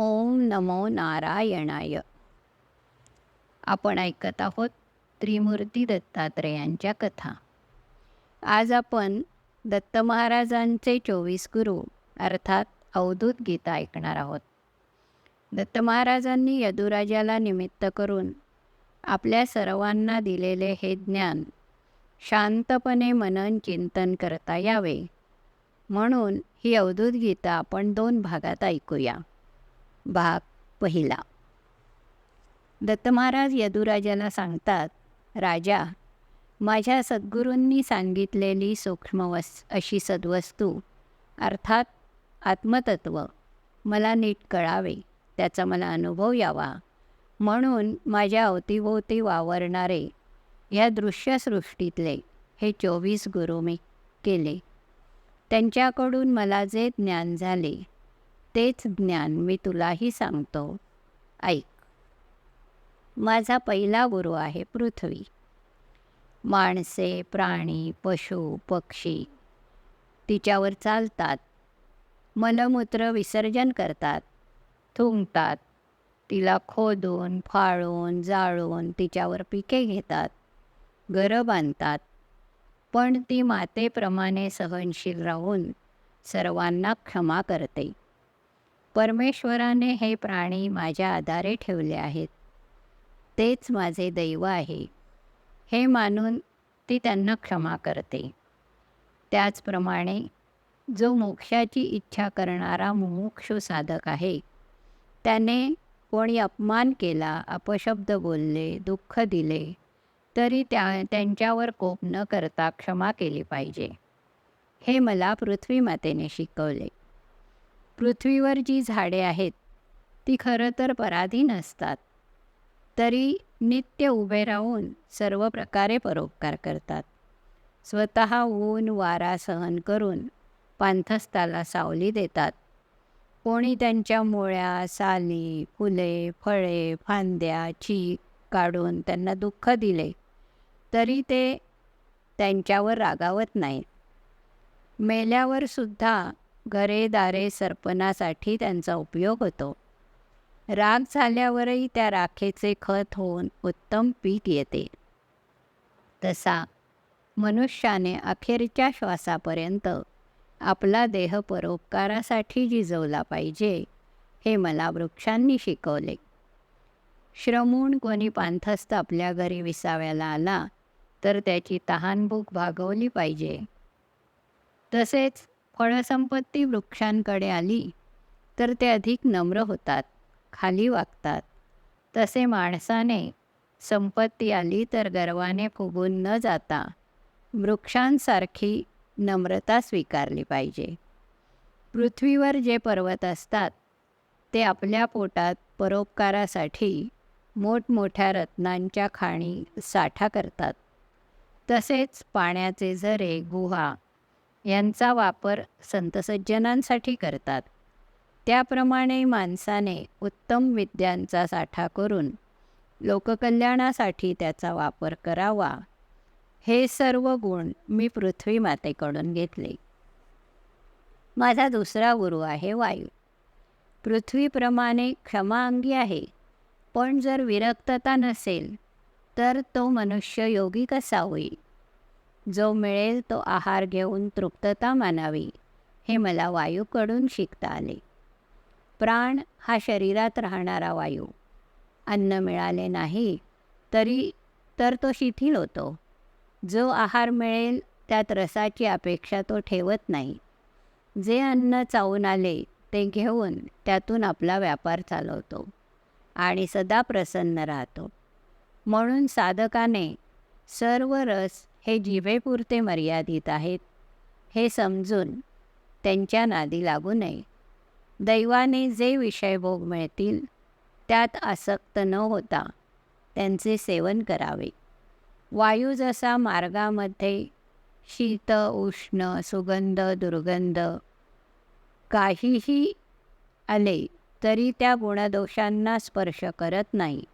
ओम नमो नारायणाय. आपण ऐकत आहोत त्रिमूर्ती दत्तात्रेयांच्या कथा. आज आपण दत्त महाराजांचे चोवीस गुरु अर्थात अवधूत गीता ऐकणार आहोत. दत्त महाराजांनी यदुराजाला निमित्त करून आपल्या सर्वांना दिलेले हे ज्ञान शांतपणे मनन चिंतन करता यावे. म्हणून ही अवधूत गीता आपण दोन भागात ऐकूया. भाग पहिला. दत्त महाराज यदुराजाला सांगतात राजा माझ्या सद्गुरूंनी सांगितलेली सूक्ष्मवस् अशी सद्वस्तू अर्थात आत्मतत्व मला नीट कळावे त्याचा मला अनुभव यावा. म्हणून माझ्या अवतीभोवती वावरणारे ह्या दृश्यसृष्टीतले हे चोवीस गुरु मी केले. त्यांच्याकडून मला जे ज्ञान झाले तेच ज्ञान मी तुलाही सांगतो. ऐक. माझा पहिला गुरु आहे पृथ्वी. माणसे प्राणी पशु पक्षी. तिच्यावर चालतात. मलमूत्र विसर्जन करतात. थुंकतात. तिला खोदून फाळून जाळून तिच्यावर पिके घेतात. घरं बांधतात. पण ती मातेप्रमाणे सहनशील राहून सर्वांना क्षमा करते. परमेश्वराने हे प्राणी माझ्या आधारे ठेवले आहेत. तेच माझे दैव आहे. हे मानून ती त्यांना क्षमा करते. त्याचप्रमाणे जो मोक्षाची इच्छा करणारा मुमुक्षु साधक आहे त्याने कोणी अपमान केला अपशब्द बोलले दुःख दिले तरी त्या त्यांच्यावर कोप न करता क्षमा केली पाहिजे. हे मला पृथ्वीमातेने शिकवले. पृथ्वीवर जी झाडे आहेत ती खरं तर पराधीन असतात तरी नित्य उभे राहून सर्व प्रकारे परोपकार करतात. स्वतः ऊन वारा सहन करून पांथस्थाला सावली देतात. कोणी त्यांच्या मुळ्या साली फुले फळे फांद्या चीक काढून त्यांना दुःख दिले तरी ते त्यांच्यावर रागावत नाहीत. मेल्यावर सुद्धा घरे दारे सरपणासाठी त्यांचा उपयोग होतो. राग झाल्यावरही त्या राखेचे खत होऊन उत्तम पीक येते. तसा मनुष्याने अखेरच्या श्वासापर्यंत आपला देह परोपकारासाठी जिजवला पाहिजे हे मला वृक्षांनी शिकवले. श्रमून कोणी पांथस्थ आपल्या घरी विसाव्याला आला तर त्याची तहानभूक भागवली पाहिजे. तसेच फळसंपत्ती वृक्षांकडे आली तर ते अधिक नम्र होतात खाली वागतात. तसे माणसाने संपत्ती आली तर गर्वाने फुगून न जाता वृक्षांसारखी नम्रता स्वीकारली पाहिजे. पृथ्वीवर जे पर्वत असतात ते आपल्या पोटात परोपकारासाठी मोठमोठ्या रत्नांच्या खाणी साठा करतात. तसेच पाण्याचे झरे गुहा यांचा वापर संतसज्जनांसाठी करतात. त्याप्रमाणे माणसाने उत्तम विद्यांचा साठा करून लोककल्याणासाठी त्याचा वापर करावा. हे सर्व गुण मी पृथ्वी मातेकडून घेतले. माझा दुसरा गुरु आहे वायू. पृथ्वीप्रमाणे क्षमाअंगी आहे. पण जर विरक्तता नसेल तर तो मनुष्य योगी कसा होईल? जो मिळेल तो आहार घेऊन तृप्तता मानावी हे मला वायूकडून शिकता आले. प्राण हा शरीरात राहणारा वायू. अन्न मिळाले नाही तरी तर तो शिथिल होतो. जो आहार मिळेल त्यात रसाची अपेक्षा तो ठेवत नाही. जे अन्न चावून आले ते घेऊन त्यातून आपला व्यापार चालवतो आणि सदा प्रसन्न राहतो. म्हणून साधकाने सर्व रस हे जिभेपुरते मर्यादित आहेत. हे समजून त्यांच्या नादी लागू नये. दैवाने जे विषय भोग मिळतील त्यात आसक्त न होता त्यांचे सेवन करावे. वायू जसा मार्गामध्ये शीत उष्ण सुगंध दुर्गंध काहीही आले तरी त्या गुणदोषांना स्पर्श करत नाही.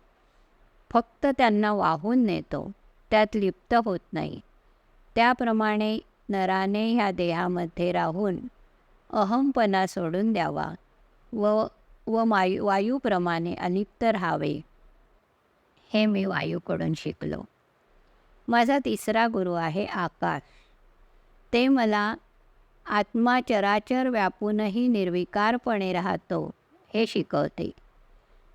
फक्त त्यांना वाहून नेतो. त्यात लिप्त होत नाही. त्याप्रमाणे नराने ह्या देहामध्ये राहून अहमपणा सोडून द्यावा व व मायू वायूप्रमाणे अलिप्त राहावे. हे मी वायूकडून शिकलो. माझा तिसरा गुरु आहे आकाश. ते मला आत्मा चराचर व्यापूनही निर्विकारपणे राहतो हे शिकवते.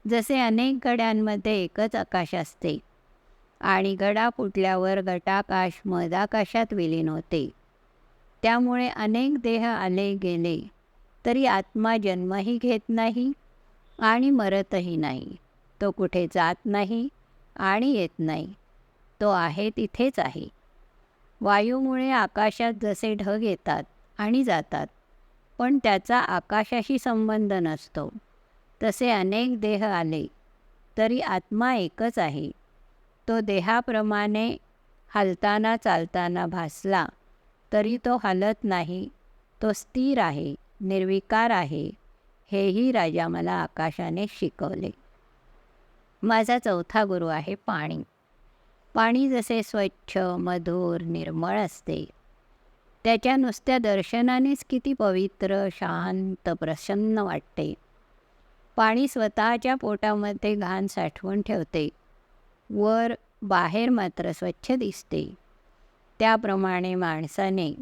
जसे अनेक गड्यांमध्ये एकच आकाश असते आणि गडा फुटल्यावर गटाकाश मदाकाशात विलीन होते. त्यामुळे अनेक देह आले गेले तरी आत्मा जन्मही घेत नाही आणि मरतही नाही. तो कुठे जात नाही आणि येत नाही. तो आहे तिथेच आहे. वायूमुळे आकाशात जसे ढग येतात आणि जातात पण त्याचा आकाशाशी संबंध नसतो. तसे अनेक देह आले तरी आत्मा एकच आहे. तो देहाप्रमाणे हलताना चालताना भासला तरी तो हलत नाही. तो स्थिर आहे निर्विकार आहे हेही राजा मला आकाशाने शिकवले. माझा चौथा गुरु आहे पाणी. पाणी जसे स्वच्छ मधुर निर्मळ असते. त्याच्या नुसत्या दर्शनानेच किती पवित्र शांत प्रसन्न वाटते. पाणी स्वतःच्या पोटामध्ये घाण साठवून ठेवते. वर बाहेर मात्र स्वच्छ दिसते. त्याप्रमाणे माणसाने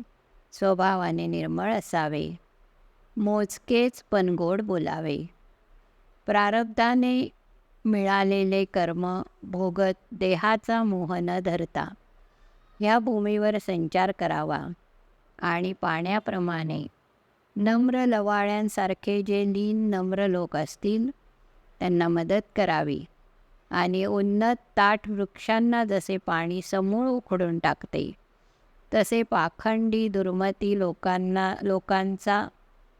स्वभावाने निर्मळ असावे. मोजकेच पण गोड बोलावे. प्रारब्धाने मिळालेले कर्म भोगत देहाचा मोह न धरता ह्या भूमीवर संचार करावा आणि पाण्याप्रमाणे नम्र लवाळ्यांसारखे जे लीन नम्र लोक असतील त्यांना मदत करावी. आणि उन्नत ताठ वृक्षांना जसे पाणी समूळ उखडून टाकते तसे पाखंडी दुर्मती लोकांना लोकांचा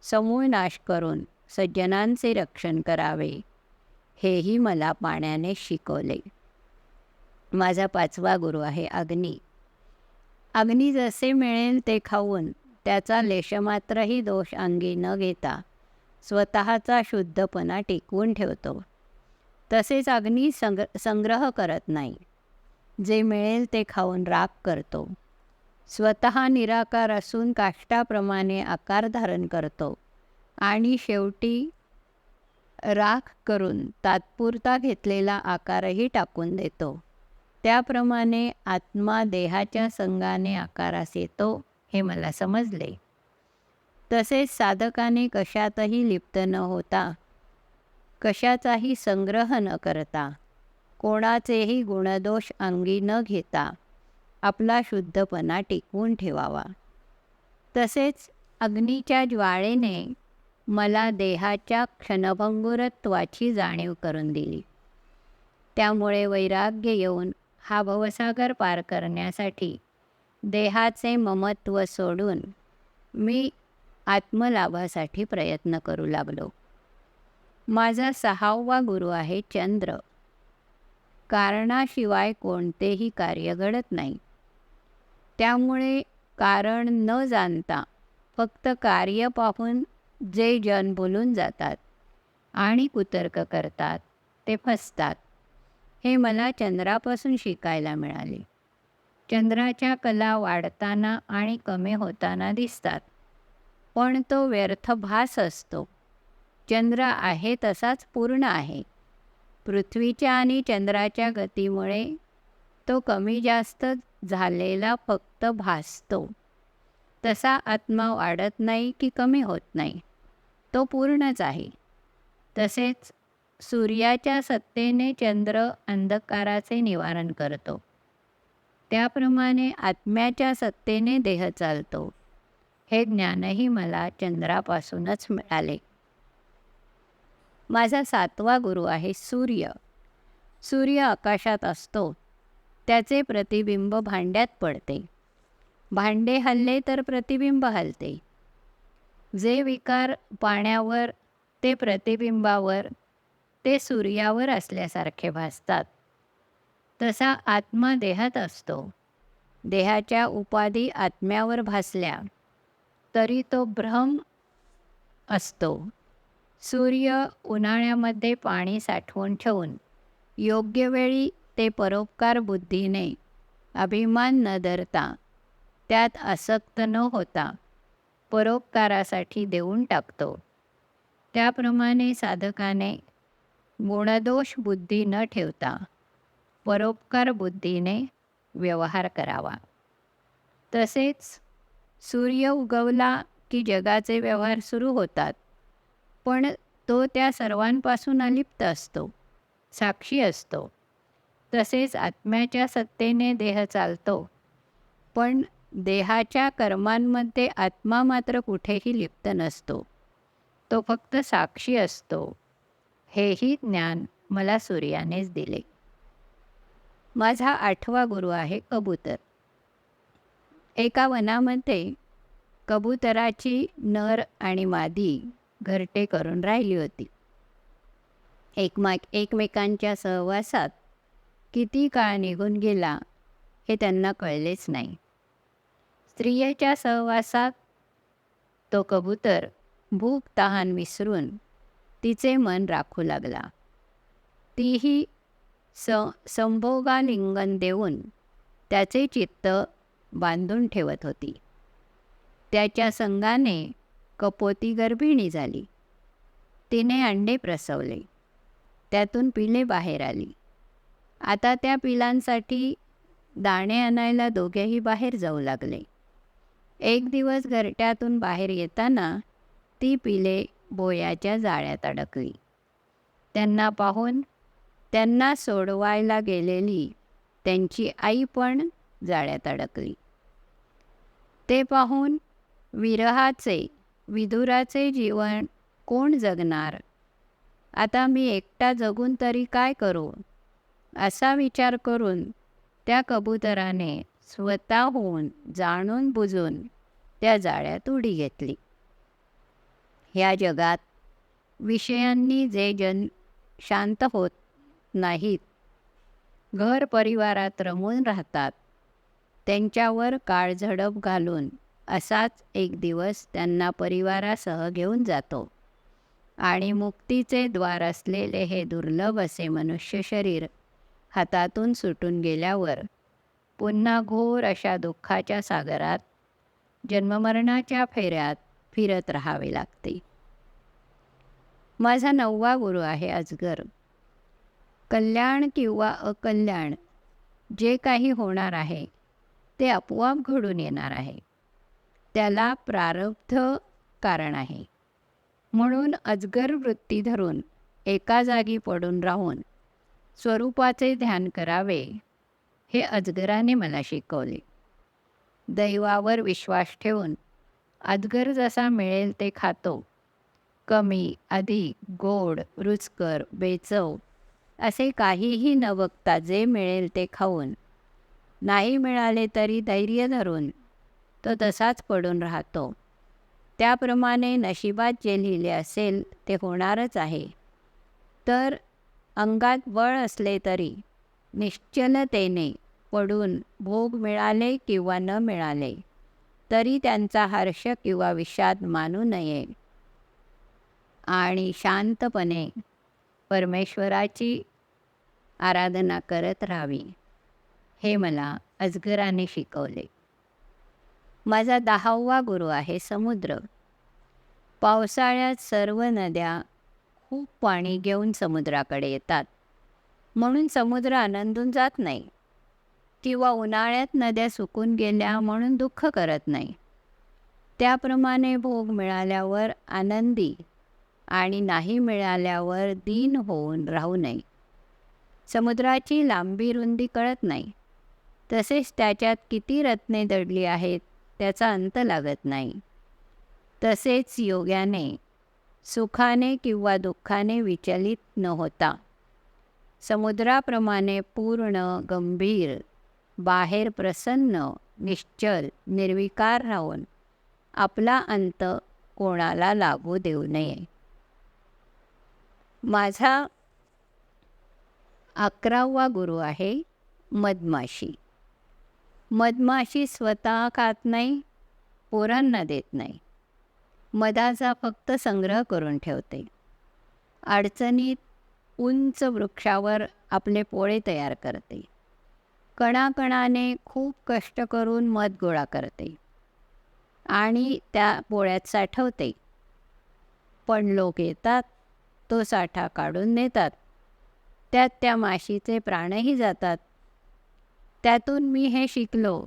समूळ नाश करून सज्जनांचे रक्षण करावे हेही मला पाण्याने शिकवले. माझा पाचवा गुरु आहे अग्नी. अग्नी जसे मिळेल ते खाऊन त्याचा लेशमात्रही दोष अंगी न घेता स्वतःचा शुद्धपणा टिकवून ठेवतो. तसेच अग्नी संग संग्रह करत नाही. जे मिळेल ते खाऊन राग करतो. स्वतः निराकार असून काष्टाप्रमाणे आकार धारण करतो. आणि शेवटी राख करून तात्पुरता घेतलेला आकारही टाकून देतो. त्याप्रमाणे आत्मा देहाच्या संघाने आकारास येतो हे मला समजले. तसेच साधकाने कशातही लिप्त न होता कशाचाही संग्रह न करता. कोणाचेही गुणदोष अंगी न घेता आपला शुद्धपणा टिकवून ठेवावा. तसेच अग्नीच्या ज्वाळेने मला देहाच्या क्षणभंगुरत्वाची जाणीव करून दिली. त्यामुळे वैराग्य येऊन हा भवसागर पार करण्यासाठी देहाचे ममत्व सोडून मी आत्मलाभासाठी प्रयत्न करू लागलो. माझा सहावा गुरु आहे चंद्र. कारणाशिवाय कोणतेही कार्य घडत नाही. त्यामुळे कारण न जाणता फक्त कार्य पाहून जे जन बोलून जातात आणि कुतर्क करतात ते फसतात. हे मला चंद्रापासून शिकायला मिळाले. चंद्राच्या कला वाढताना आणि कमी होताना दिसतात. पण तो व्यर्थ भास असतो. चंद्र आहे तसाच पूर्ण आहे. पृथ्वीच्या आणि चंद्राच्या गतीमुळे तो कमी जास्त झालेला फक्त भासतो. तसा आत्मा वाढत नाही की कमी होत नाही. तो पूर्णच आहे. तसेच सूर्याच्या सत्तेने चंद्र अंधकाराचे निवारण करतो. त्याप्रमाणे आत्म्याच्या सत्तेने देह चालतो. हे ज्ञानही मला चंद्रापासूनच मिळाले. माझा सातवा गुरु आहे सूर्य. सूर्य आकाशात असतो. त्याचे प्रतिबिंब भांड्यात पडते. भांडे हलले तर प्रतिबिंब हलते. जे विकार पाण्यावर ते प्रतिबिंबावर ते सूर्यावर असल्यासारखे भासतात. तसा आत्मा देहात असतो. देहाच्या उपाधी आत्म्यावर भासल्या तरी तो भ्रम असतो. सूर्य उन्हाळ्यामध्ये पाणी साठवून ठेवून योग्य वेळी ते परोपकार बुद्धीने अभिमान न धरता त्यात आसक्त न होता परोपकारासाठी देऊन टाकतो. त्याप्रमाणे साधकाने गुणदोष बुद्धी न ठेवता परोपकार बुद्धीने व्यवहार करावा. तसेच सूर्य उगवला की जगाचे व्यवहार सुरू होतात. पण तो त्या सर्वांपासून अलिप्त असतो साक्षी असतो. तसेच आत्म्याच्या सत्तेने देह चालतो. पण देहाच्या कर्मांमध्ये आत्मा मात्र कुठेही लिप्त नसतो. तो फक्त साक्षी असतो. हेही ज्ञान मला सूर्यानेच दिले. माझा आठवा गुरु आहे कबूतर. एका वनामध्ये कबुतराची नर आणि मादी घरटे करून राहिली होती. एकमेक एकमेकांच्या सहवासात किती काळ निघून गेला हे त्यांना कळलेच नाही. स्त्रियेच्या सहवासात तो कबूतर भूक तहान विसरून तिचे मन राखू लागला. तीही स संभोगालिंगन देऊन त्याचे चित्त बांधून ठेवत होती. त्याच्या संघाने कपोती गर्भिणी झाली. तिने अंडे प्रसवले. त्यातून पिले बाहेर आली. आता त्या पिलांसाठी दाणे आणायला दोघेही बाहेर जाऊ लागले. एक दिवस घरट्यातून बाहेर येताना ती पिले बोयाच्या जाळ्यात अडकली. त्यांना पाहून त्यांना सोडवायला गेलेली त्यांची आई पण जाळ्यात अडकली. ते पाहून विरहाचे विदुराचे जीवन कोण जगणार? आता मी एकटा जगून तरी काय करू? असा विचार करून त्या कबुतराने स्वतःहून जाणून बुजून त्या जाळ्यात उडी घेतली. ह्या जगात विषयांनी जे जन शांत होत नाहीत घर परिवारात रमून राहतात त्यांच्यावर काळझडप घालून असाच एक दिवस त्यांना परिवारासह घेऊन जातो. आणि मुक्तीचे द्वार असलेले हे दुर्लभ असे मनुष्य शरीर हातातून सुटून गेल्यावर पुन्हा घोर अशा दुःखाच्या सागरात जन्ममरणाच्या फेऱ्यात फिरत राहावे लागते. माझा नववा गुरु आहे अजगर. कल्याण किंवा अकल्याण जे काही होणार आहे ते आपोआप घडून येणार आहे. त्याला प्रारब्ध कारण आहे. म्हणून अजगर वृत्ती धरून एका जागी पडून राहून स्वरूपाचे ध्यान करावे हे अजगराने मला शिकवले. दैवावर विश्वास ठेवून अजगर जसा मिळेल ते खातो. कमी अधिक गोड रुचकर बेचव असे काहीही न बघता जे मिळेल ते खाऊन नाही मिळाले तरी धैर्य धरून तो तसाच पडून राहतो. त्याप्रमाणे नशिबात जे लिहिले असेल ते होणारच आहे. तर अंगात बळ असले तरी निश्चलतेने पडून भोग मिळाले किंवा न मिळाले तरी त्यांचा हर्ष किंवा विषाद मानू नये. आणि शांतपणे परमेश्वराची आराधना करत राहावी. हे मला अजगराने शिकवले. माझा दहावा गुरु आहे समुद्र. पावसाळ्यात सर्व नद्या खूप पाणी घेऊन समुद्राकडे येतात. म्हणून समुद्र आनंदून जात नाही. किंवा उन्हाळ्यात नद्या सुकून गेल्या म्हणून दुःख करत नाही. त्याप्रमाणे भोग मिळाल्यावर आनंदी आणि नाही मिळाल्यावर दीन होऊन राहू नये. समुद्राची लांबी रुंदी कळत नाही. तसेच त्याच्यात किती रत्ने दडली आहेत? त्याचा अंत लागत नाही. तसेच योग्याने सुखाने किंवा दुःखाने विचलित न होता. समुद्राप्रमाणे पूर्ण गंभीर बाहेर प्रसन्न निश्चल निर्विकार राहून आपला अंत कोणाला लागू देऊ नये. माझा अकरावा गुरु आहे मधमाशी. मधमाशी स्वतः खात नाही पोरांना देत नाही. मधाचा फक्त संग्रह करून ठेवते. अडचणीत उंच वृक्षावर आपले पोळे तयार करते. कणाकणाने खूप कष्ट करून मध गोळा करते. आणि त्या पोळ्यात साठवते. पण लोक येतात तो साठा काढून नेतात. त्यात त्या माशीचे प्राणही जातात. त्यातून मी हे शिकलो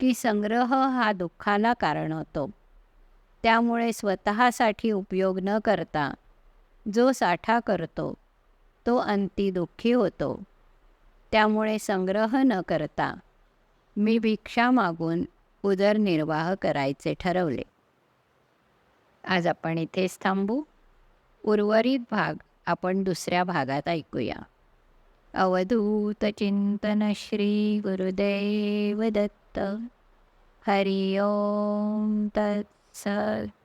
की संग्रह हा दुःखाला कारण होतो. त्यामुळे स्वतःसाठी उपयोग न करता जो साठा करतो तो अंती दुःखी होतो. त्यामुळे संग्रह न करता मी भिक्षा मागून उदरनिर्वाह करायचे ठरवले. आज आपण इथेच थांबू. उर्वरित भाग आपण दुसऱ्या भागात ऐकूया. अवधूत चिंतन श्री गुरुदेव दत्त हरि ओम तत्सत्।